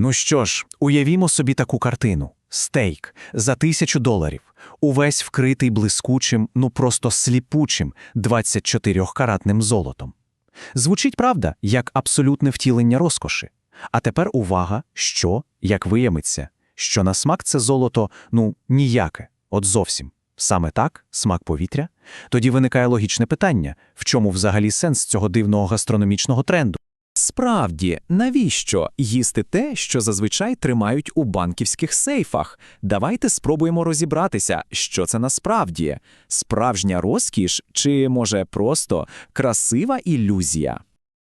Ну що ж, уявімо собі таку картину: стейк за тисячу доларів, увесь вкритий блискучим, ну просто сліпучим 24-каратним золотом. Звучить правда, як абсолютне втілення розкоші. А тепер увага, що, як виявиться, що на смак це золото, ну, ніяке, от зовсім. Саме так, смак повітря? Тоді виникає логічне питання, в чому взагалі сенс цього дивного гастрономічного тренду? Справді, навіщо їсти те, що зазвичай тримають у банківських сейфах? Давайте спробуємо розібратися, що це насправді справжня розкіш чи, може, просто красива ілюзія.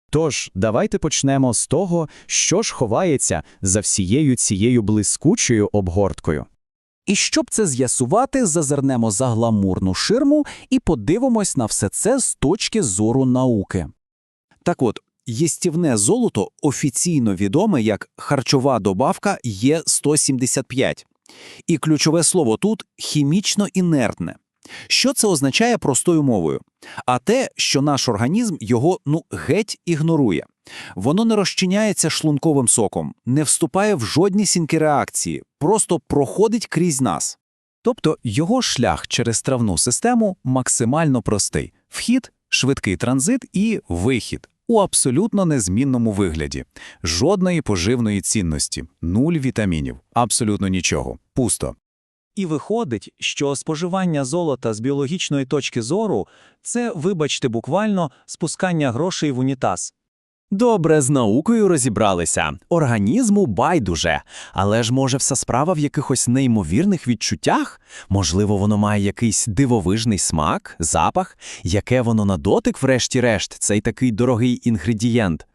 Тож, давайте почнемо з того, що ж ховається за всією цією блискучою обгорткою. І щоб це з'ясувати, зазирнемо за гламурну ширму і подивимось на все це з точки зору науки. Так от, єстівне золото офіційно відоме як харчова добавка Є175. І ключове слово тут хімічно інертне. Що це означає простою мовою? А те, що наш організм його ну геть ігнорує. Воно не розчиняється шлунковим соком, не вступає в жодні сінькі реакції, просто проходить крізь нас. Тобто його шлях через травну систему максимально простий: вхід, швидкий транзит і вихід у абсолютно незмінному вигляді. Жодної поживної цінності, нуль вітамінів, абсолютно нічого, пусто. І виходить, що споживання золота з біологічної точки зору це, вибачте, буквально спускання грошей в унітаз. Добре, з наукою розібралися. Організму байдуже. Але ж може вся справа в якихось неймовірних відчуттях? Можливо, воно має якийсь дивовижний смак, запах, яке воно на дотик, врешті-решт, цей такий дорогий інгредієнт.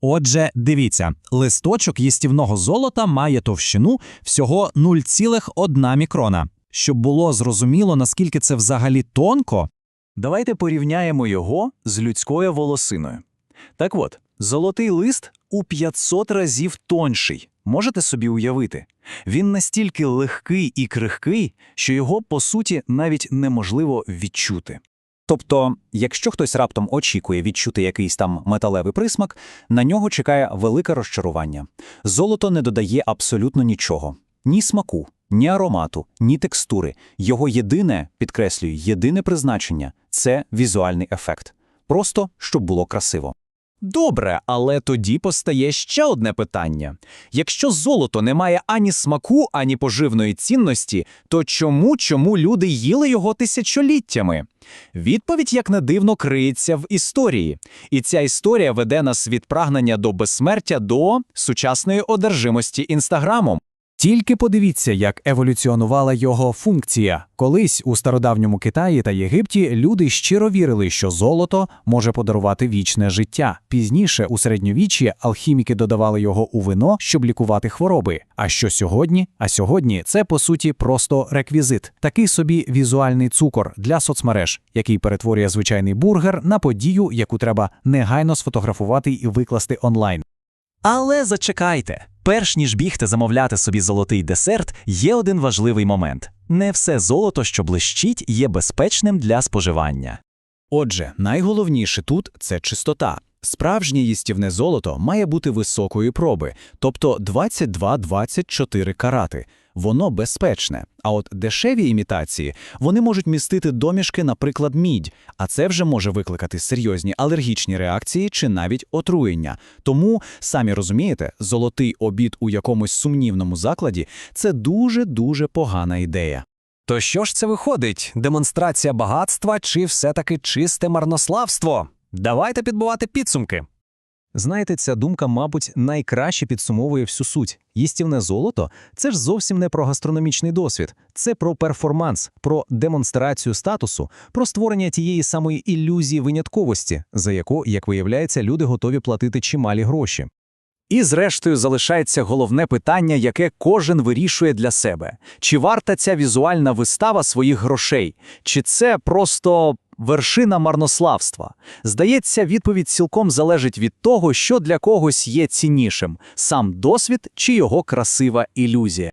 Отже, дивіться, листочок їстівного золота має товщину всього 0,1 мікрона. Щоб було зрозуміло, наскільки це взагалі тонко, Давайте порівняємо його з людською волосиною. Так от, золотий лист у 500 разів тонший. Можете собі уявити? Він настільки легкий і крихкий, що його, по суті, навіть неможливо відчути. Тобто, якщо хтось раптом очікує відчути якийсь там металевий присмак, на нього чекає велике розчарування. Золото не додає абсолютно нічого: ні смаку, ні аромату, ні текстури. Його єдине, підкреслюю, єдине призначення це візуальний ефект. Просто щоб було красиво. Добре, але тоді постає ще одне питання. Якщо золото не має ані смаку, ані поживної цінності, то чому чому люди їли його тисячоліттями? Відповідь, як не дивно, криється в історії. І ця історія веде нас від прагнення до безсмертя до сучасної одержимості інстаграмом. Тільки подивіться, як еволюціонувала його функція. Колись у стародавньому Китаї та Єгипті люди щиро вірили, що золото може подарувати вічне життя. Пізніше у середньовіччі алхіміки додавали його у вино, щоб лікувати хвороби. А що сьогодні? А сьогодні це по суті просто реквізит, такий собі візуальний цукор для соцмереж, який перетворює звичайний бургер на подію, яку треба негайно сфотографувати і викласти онлайн. Але зачекайте, перш ніж бігти замовляти собі золотий десерт, є один важливий момент: не все золото, що блищить, є безпечним для споживання. Отже, найголовніше тут це чистота. Справжнє їстівне золото має бути високої проби, тобто 22-24 карати. Воно безпечне. А от дешеві імітації вони можуть містити домішки, наприклад, мідь, а це вже може викликати серйозні алергічні реакції чи навіть отруєння. Тому, самі розумієте, золотий обід у якомусь сумнівному закладі це дуже-дуже погана ідея. То що ж це виходить? Демонстрація багатства чи все-таки чисте марнославство? Давайте підбивати підсумки. Знаєте, ця думка, мабуть, найкраще підсумовує всю суть. Їстівне золото це ж зовсім не про гастрономічний досвід, це про перформанс, про демонстрацію статусу, про створення тієї самої ілюзії винятковості, за яку, як виявляється, люди готові платити чималі гроші. І зрештою залишається головне питання, яке кожен вирішує для себе: чи варта ця візуальна вистава своїх грошей, чи це просто вершина марнославства? Здається, відповідь цілком залежить від того, що для когось є ціннішим: сам досвід чи його красива ілюзія.